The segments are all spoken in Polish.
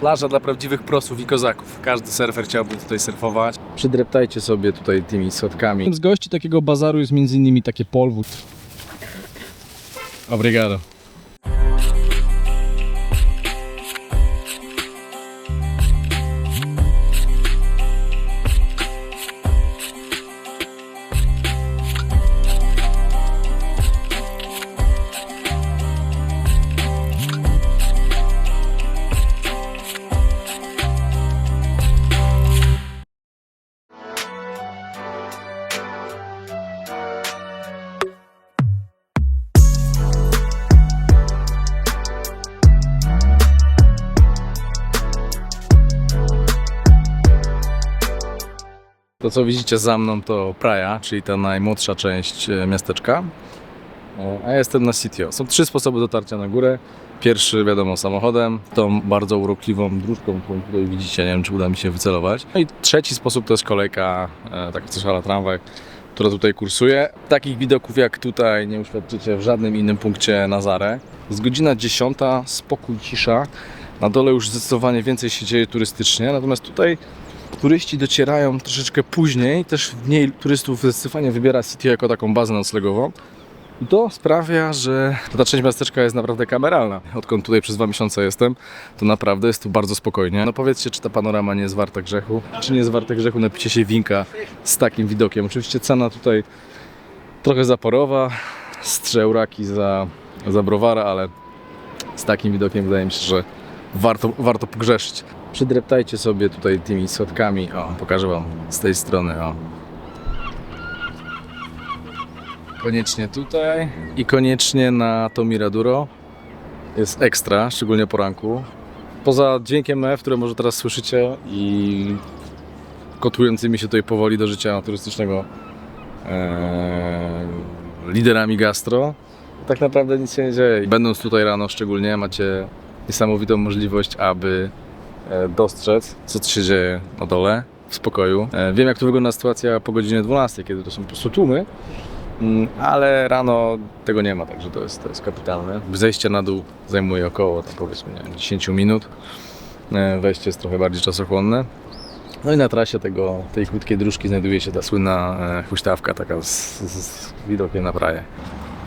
Plaża dla prawdziwych prosów i kozaków. Każdy surfer chciałby tutaj surfować. Przydreptajcie sobie tutaj tymi schodkami. Z gości takiego bazaru jest innymi takie polwód. Obrigado. Co widzicie za mną to Praia, czyli ta najmłodsza część e, miasteczka. E, A jestem na Sitio. Są trzy sposoby dotarcia na górę. Pierwszy, wiadomo, samochodem, tą bardzo urokliwą dróżką, którą tutaj widzicie, nie wiem czy uda mi się wycelować. No i trzeci sposób to jest kolejka, e, taka coś ala tramwaj, która tutaj kursuje. Takich widoków jak tutaj nie uświadczycie w żadnym innym punkcie na Zarę. Jest godzina 10, spokój, cisza. Na dole już zdecydowanie więcej się dzieje turystycznie, natomiast tutaj turyści docierają troszeczkę później, też mniej turystów zdecydowanie wybiera City jako taką bazę noclegową. I to sprawia, że ta część miasteczka jest naprawdę kameralna. Odkąd tutaj przez dwa miesiące jestem, to naprawdę jest tu bardzo spokojnie. No powiedzcie, czy ta panorama nie jest warta grzechu? Czy nie jest warte grzechu napicie się winka z takim widokiem? Oczywiście cena tutaj trochę zaporowa, z trzy euraki za, za browara, ale z takim widokiem wydaje mi się, że warto, warto pogrzeszyć. Przydreptajcie sobie tutaj tymi schodkami. O, pokażę Wam z tej strony. O. Koniecznie tutaj i koniecznie na to Miraduro. Jest ekstra, szczególnie po ranku. Poza dźwiękiem F, które może teraz słyszycie i kotującymi się tutaj powoli do życia turystycznego eee, liderami gastro, tak naprawdę nic się nie dzieje. Będąc tutaj rano szczególnie macie niesamowitą możliwość, aby e, dostrzec, co się dzieje na dole, w spokoju. E, Wiem, jak tu wygląda sytuacja po godzinie 12, kiedy to są po prostu tłumy, mm, ale rano tego nie ma, także to jest, to jest kapitalne. Zejście na dół zajmuje około, tam powiedzmy, nie wiem, 10 minut. E, Wejście jest trochę bardziej czasochłonne. No i na trasie tego, tej krótkiej dróżki znajduje się ta słynna e, huśtawka, taka z, z, z widokiem na praję.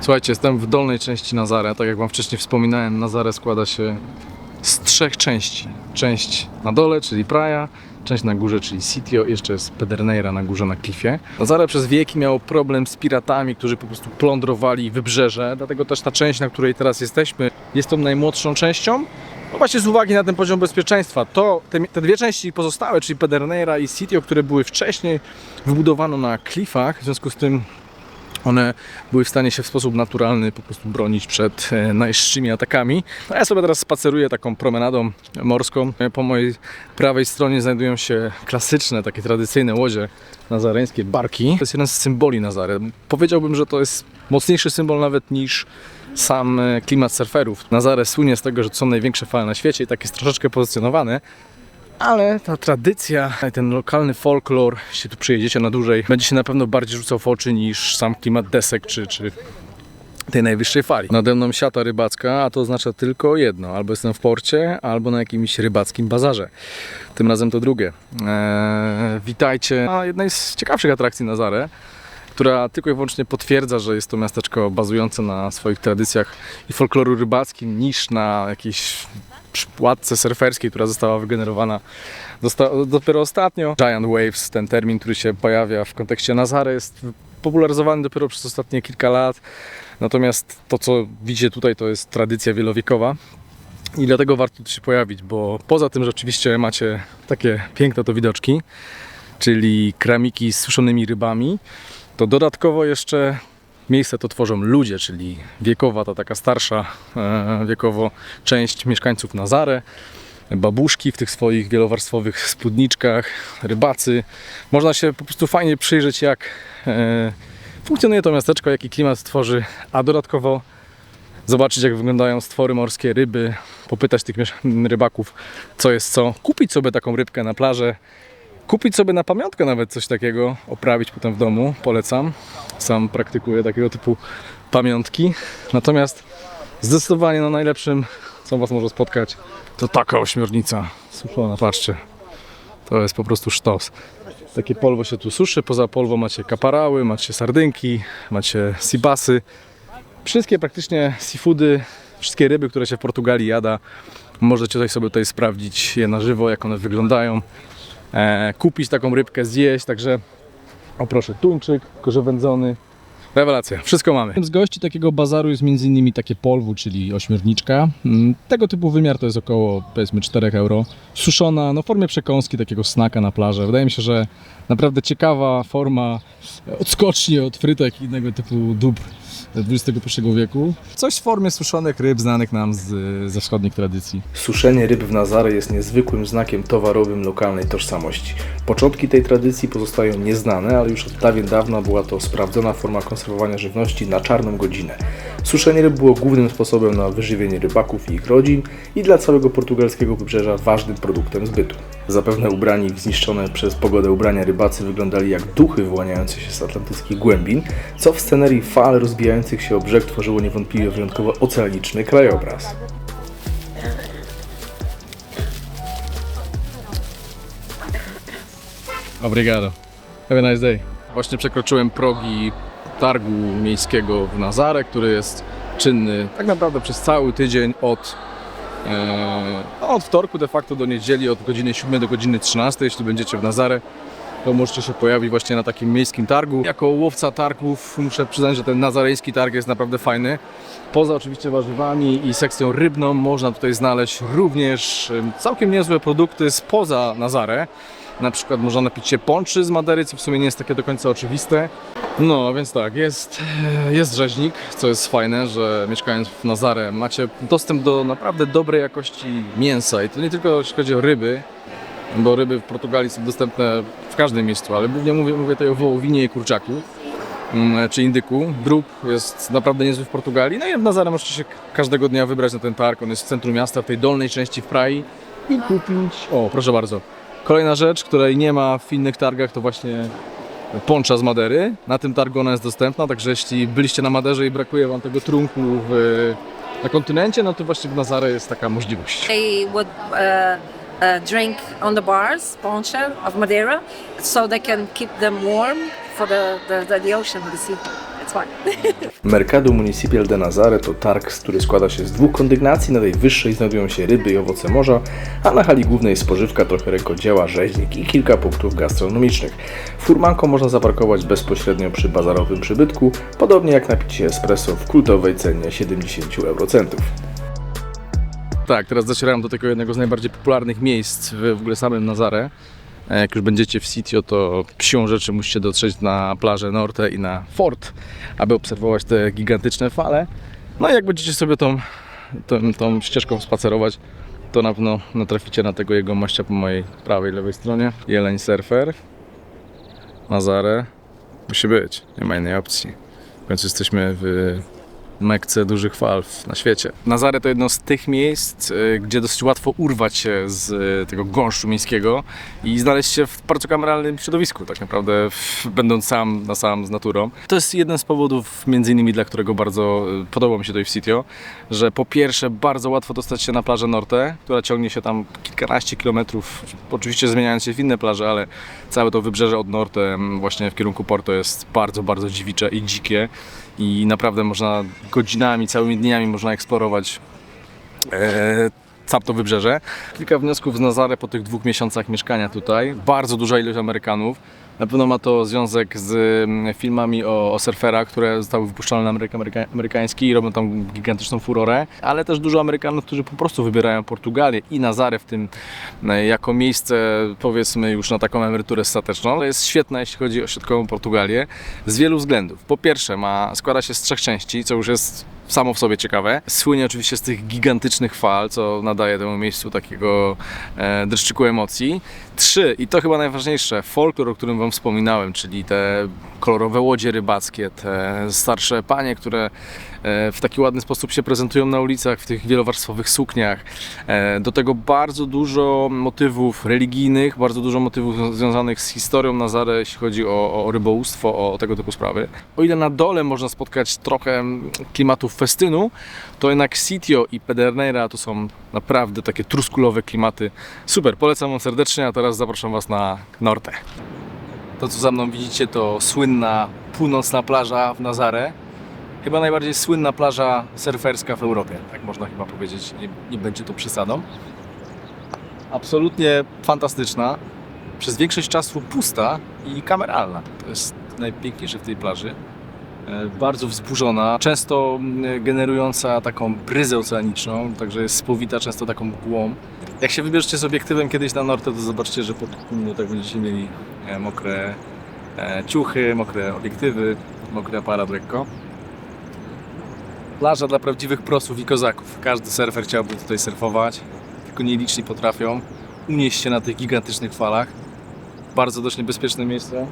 Słuchajcie, jestem w dolnej części Nazare. Tak jak Wam wcześniej wspominałem, Nazare składa się z trzech części. Część na dole, czyli Praia, część na górze, czyli Sitio, jeszcze jest Pederneira na górze na klifie. Nazare przez wieki miało problem z piratami, którzy po prostu plądrowali wybrzeże, dlatego też ta część, na której teraz jesteśmy, jest tą najmłodszą częścią. No właśnie z uwagi na ten poziom bezpieczeństwa, to te, te dwie części pozostałe, czyli Pederneira i Sitio, które były wcześniej, wybudowano na klifach, w związku z tym one były w stanie się w sposób naturalny po prostu bronić przed e, najższymi atakami. A ja sobie teraz spaceruję taką promenadą morską. E, Po mojej prawej stronie znajdują się klasyczne, takie tradycyjne łodzie nazareńskie, barki. To jest jeden z symboli Nazary. Powiedziałbym, że to jest mocniejszy symbol nawet niż sam e, klimat surferów. Nazare słynie z tego, że to są największe fale na świecie i tak jest troszeczkę pozycjonowane. Ale ta tradycja, ten lokalny folklor, jeśli tu przyjedziecie na dłużej, będzie się na pewno bardziej rzucał w oczy niż sam klimat desek czy, czy tej najwyższej fali. Nade mną siata rybacka, a to oznacza tylko jedno. Albo jestem w porcie, albo na jakimś rybackim bazarze. Tym razem to drugie. Eee, witajcie na jednej z ciekawszych atrakcji na Zarę która tylko i wyłącznie potwierdza, że jest to miasteczko bazujące na swoich tradycjach i folkloru rybackim niż na jakiejś płatce surferskiej, która została wygenerowana dopiero ostatnio. Giant Waves, ten termin, który się pojawia w kontekście Nazary, jest popularyzowany dopiero przez ostatnie kilka lat. Natomiast to, co widzicie tutaj, to jest tradycja wielowiekowa. I dlatego warto tu się pojawić, bo poza tym, że oczywiście macie takie piękne to widoczki, czyli kramiki z suszonymi rybami, to dodatkowo jeszcze miejsce to tworzą ludzie, czyli wiekowa, ta taka starsza e, wiekowo część mieszkańców Nazare, babuszki w tych swoich wielowarstwowych spódniczkach, rybacy. Można się po prostu fajnie przyjrzeć, jak e, funkcjonuje to miasteczko, jaki klimat tworzy, a dodatkowo zobaczyć, jak wyglądają stwory morskie, ryby, popytać tych rybaków, co jest co, kupić sobie taką rybkę na plażę, kupić sobie na pamiątkę nawet coś takiego, oprawić potem w domu, polecam. Sam praktykuję takiego typu pamiątki. Natomiast zdecydowanie no, najlepszym co was może spotkać, to taka ośmiornica suszona, patrzcie. To jest po prostu sztos. Takie polwo się tu suszy, poza polwo macie kaparały, macie sardynki, macie sibasy. Wszystkie praktycznie seafoody, wszystkie ryby, które się w Portugalii jada, możecie tutaj sobie tutaj sprawdzić je na żywo, jak one wyglądają. E, kupić taką rybkę, zjeść, także o proszę, tuńczyk, korze wędzony. Rewelacja, wszystko mamy. Z gości takiego bazaru jest m.in. takie polwu, czyli ośmiorniczka. Mm, Tego typu wymiar to jest około powiedzmy 4 euro. Suszona no, w formie przekąski, takiego snaka na plażę. Wydaje mi się, że naprawdę ciekawa forma odskoczni od frytek i innego typu dóbr XXI wieku. Coś w formie suszonych ryb znanych nam z, ze wschodnich tradycji. Suszenie ryb w Nazary jest niezwykłym znakiem towarowym lokalnej tożsamości. Początki tej tradycji pozostają nieznane, ale już od dawien dawna była to sprawdzona forma konserwowania żywności na czarną godzinę. Suszenie ryb było głównym sposobem na wyżywienie rybaków i ich rodzin i dla całego portugalskiego wybrzeża ważnym produktem zbytu. Zapewne ubrani w zniszczone przez pogodę ubrania rybacy wyglądali jak duchy wyłaniające się z atlantyckich głębin, co w scenerii fal rozbijających się o brzeg tworzyło niewątpliwie wyjątkowo oceaniczny krajobraz. Obrigado. Have a nice day. Właśnie przekroczyłem progi targu miejskiego w Nazarę, który jest czynny tak naprawdę przez cały tydzień od, od wtorku de facto do niedzieli, od godziny 7 do godziny 13. Jeśli będziecie w Nazarę, to możecie się pojawić właśnie na takim miejskim targu. Jako łowca targów muszę przyznać, że ten nazareński targ jest naprawdę fajny. Poza oczywiście warzywami i sekcją rybną można tutaj znaleźć również em, całkiem niezłe produkty spoza Nazarę. Na przykład można napić się ponczy z Madery, co w sumie nie jest takie do końca oczywiste. No, więc tak, jest, e, jest rzeźnik, co jest fajne, że mieszkając w Nazarę macie dostęp do naprawdę dobrej jakości mięsa i to nie tylko jeśli chodzi o ryby, bo ryby w Portugalii są dostępne w każdym miejscu, ale głównie mówię, mówię tutaj o wołowinie i kurczaku mm, czy indyku. Drób jest naprawdę niezły w Portugalii. No i w Nazarę możecie się każdego dnia wybrać na ten targ. On jest w centrum miasta, w tej dolnej części w Prai i kupić. O, proszę bardzo. Kolejna rzecz, której nie ma w innych targach, to właśnie poncza z Madery. Na tym targu ona jest dostępna, także jeśli byliście na Maderze i brakuje Wam tego trunku w, na kontynencie, no to właśnie w Nazarę jest taka możliwość. they would uh, uh, drink on the bars ponche of Madeira, so they can keep them warm for the, the, the ocean, the sea. Mercado Municipal de Nazare to targ, który składa się z dwóch kondygnacji. Na tej wyższej znajdują się ryby i owoce morza, a na hali głównej spożywka, trochę rękodzieła, rzeźnik i kilka punktów gastronomicznych. Furmanką można zaparkować bezpośrednio przy bazarowym przybytku, podobnie jak napić się espresso w kultowej cenie 70 eurocentów. Tak, teraz docierałem do tego jednego z najbardziej popularnych miejsc w, w ogóle samym Nazaré. Jak już będziecie w Sitio, to siłą rzeczy musicie dotrzeć na plażę Norte i na Fort, aby obserwować te gigantyczne fale. No i jak będziecie sobie tą, tą, tą ścieżką spacerować, to na pewno natraficie na tego jego mościa po mojej prawej, lewej stronie. Jeleń Surfer, Nazaré. Musi być, nie ma innej opcji. W końcu jesteśmy w Mekce dużych fal na świecie. Nazary to jedno z tych miejsc, y, gdzie dosyć łatwo urwać się z y, tego gąszczu miejskiego i znaleźć się w bardzo kameralnym środowisku, tak naprawdę będąc sam na sam z naturą. To jest jeden z powodów, między innymi dla którego bardzo y, podoba mi się tutaj w Sitio, że po pierwsze bardzo łatwo dostać się na plażę Norte, która ciągnie się tam kilkanaście kilometrów, oczywiście zmieniając się w inne plaże, ale całe to wybrzeże od Norte mm, właśnie w kierunku Porto jest bardzo, bardzo dziewicze i dzikie i naprawdę można godzinami, całymi dniami można eksplorować e, to wybrzeże. Kilka wniosków z Nazarę po tych dwóch miesiącach mieszkania tutaj. Bardzo duża ilość Amerykanów. Na pewno ma to związek z mm, filmami o, o surferach, które zostały wypuszczone na Ameryka, Ameryka, amerykański i robią tam gigantyczną furorę, ale też dużo Amerykanów, którzy po prostu wybierają Portugalię i Nazarę w tym e, jako miejsce powiedzmy już na taką emeryturę stateczną. To jest świetne, jeśli chodzi o środkową Portugalię z wielu względów. Po pierwsze, ma, składa się z trzech części, co już jest samo w sobie ciekawe. Słynie oczywiście z tych gigantycznych fal, co nadaje temu miejscu takiego e, dreszczyku emocji. Trzy, i to chyba najważniejsze, folklor, o którym Wam wspominałem, czyli te kolorowe łodzie rybackie, te starsze panie, które e, w taki ładny sposób się prezentują na ulicach, w tych wielowarstwowych sukniach. E, Do tego bardzo dużo motywów religijnych, bardzo dużo motywów związa- związanych z historią Nazary, jeśli chodzi o, o rybołówstwo, o, tego typu sprawy. O ile na dole można spotkać trochę klimatów festynu, to jednak Sitio i Pederneira to są naprawdę takie truskulowe klimaty. Super, polecam Wam serdecznie, a teraz zapraszam Was na Norte. To, co za mną widzicie, to słynna północna plaża w Nazaré. Chyba najbardziej słynna plaża surferska w Europie, tak można chyba powiedzieć, nie, nie będzie to przesadą. Absolutnie fantastyczna, przez większość czasu pusta i kameralna. To jest najpiękniejsze w tej plaży. E, Bardzo wzburzona, często generująca taką bryzę oceaniczną, także jest spowita często taką mgłą. Jak się wybierzecie z obiektywem kiedyś na Norte, to zobaczcie, że pod tak będziecie mieli e, mokre e, ciuchy, mokre obiektywy, mokry aparat lekko. Plaża dla prawdziwych prosów i kozaków. Każdy surfer chciałby tutaj surfować, tylko nieliczni potrafią unieść się na tych gigantycznych falach. Bardzo dość niebezpieczne miejsce,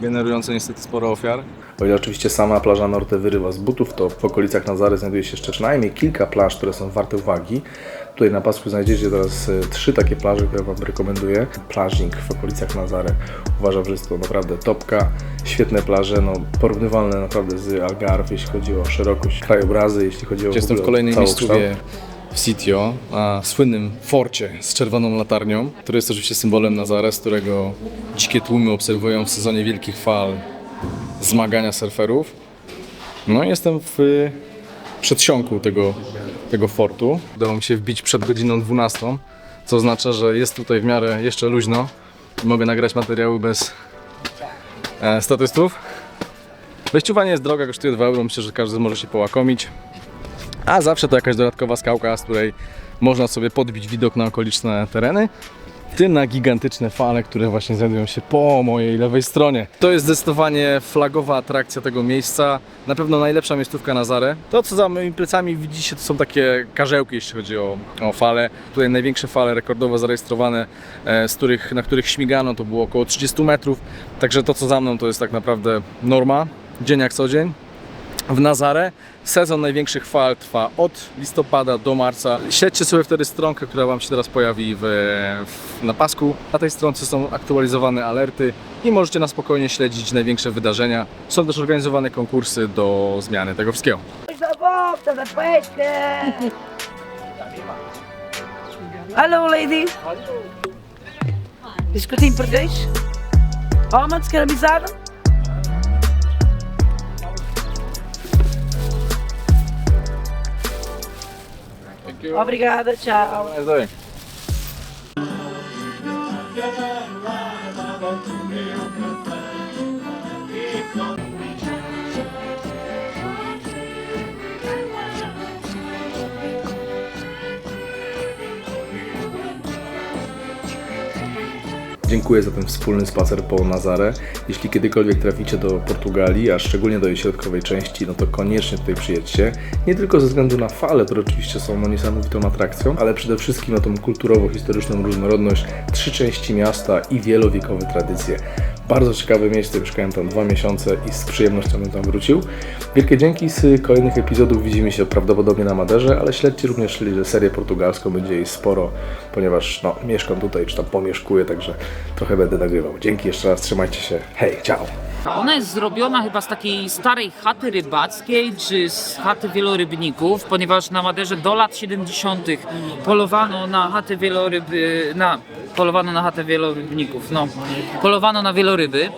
generujące niestety sporo ofiar. O ile oczywiście sama plaża Norte wyrywa z butów, to w okolicach Nazary znajduje się jeszcze przynajmniej kilka plaż, które są warte uwagi. Tutaj na pasku znajdziecie teraz e, trzy takie plaże, które Wam rekomenduję. Plażnik w okolicach Nazary uważam, że jest to naprawdę topka. Świetne plaże, no, porównywalne naprawdę z Algarve, jeśli chodzi o szerokość krajobrazy, jeśli chodzi o Jestem w ogóle kolejnej całokształt. W Sitio, na słynnym forcie z czerwoną latarnią, który jest oczywiście symbolem Nazare, z którego dzikie tłumy obserwują w sezonie wielkich fal zmagania surferów. No i jestem w przedsionku tego, tego fortu. Udało mi się wbić przed godziną 12, co oznacza, że jest tutaj w miarę jeszcze luźno i mogę nagrać materiały bez e, statystów. Wejściowa nie jest droga, kosztuje 2 euro, myślę, że każdy może się połakomić. A zawsze to jakaś dodatkowa skałka, z której można sobie podbić widok na okoliczne tereny. Tym na gigantyczne fale, które właśnie znajdują się po mojej lewej stronie. To jest zdecydowanie flagowa atrakcja tego miejsca. Na pewno najlepsza miejscówka na Zarę. To, co za moimi plecami widzicie, to są takie karzełki, jeśli chodzi o, o fale. Tutaj największe fale rekordowo zarejestrowane, e, z których, na których śmigano, to było około 30 metrów. Także to, co za mną, to jest tak naprawdę norma, dzień jak co dzień w Nazarę. Sezon największych fal trwa od listopada do marca. Śledźcie sobie wtedy stronkę, która Wam się teraz pojawi w, w, na pasku. Na tej stronce są aktualizowane alerty i możecie na spokojnie śledzić największe wydarzenia. Są też organizowane konkursy do zmiany tego wszystkiego. Hallo lady! Discutir em português? Homens, quer amizade? Obrigada, tchau. Mais dois. Dziękuję za ten wspólny spacer po Nazaré. Jeśli kiedykolwiek traficie do Portugalii, a szczególnie do jej środkowej części, no to koniecznie tutaj przyjedźcie. Nie tylko ze względu na fale, które oczywiście są no, niesamowitą atrakcją, ale przede wszystkim na tą kulturowo-historyczną różnorodność, trzy części miasta i wielowiekowe tradycje. Bardzo ciekawe miejsce, mieszkałem tam dwa miesiące i z przyjemnością bym tam wrócił. Wielkie dzięki z kolejnych epizodów widzimy się prawdopodobnie na Maderze, ale śledźcie również serię portugalską, będzie jej sporo, ponieważ no, mieszkam tutaj, czy tam pomieszkuję, także trochę będę nagrywał. Dzięki jeszcze raz, trzymajcie się. Hej, ciao! Ona jest zrobiona chyba z takiej starej chaty rybackiej, czy z chaty wielorybników, ponieważ na Maderze do lat 70. polowano na chatę wieloryby, na, polowano na chatę wielorybników, no, polowano na wieloryby.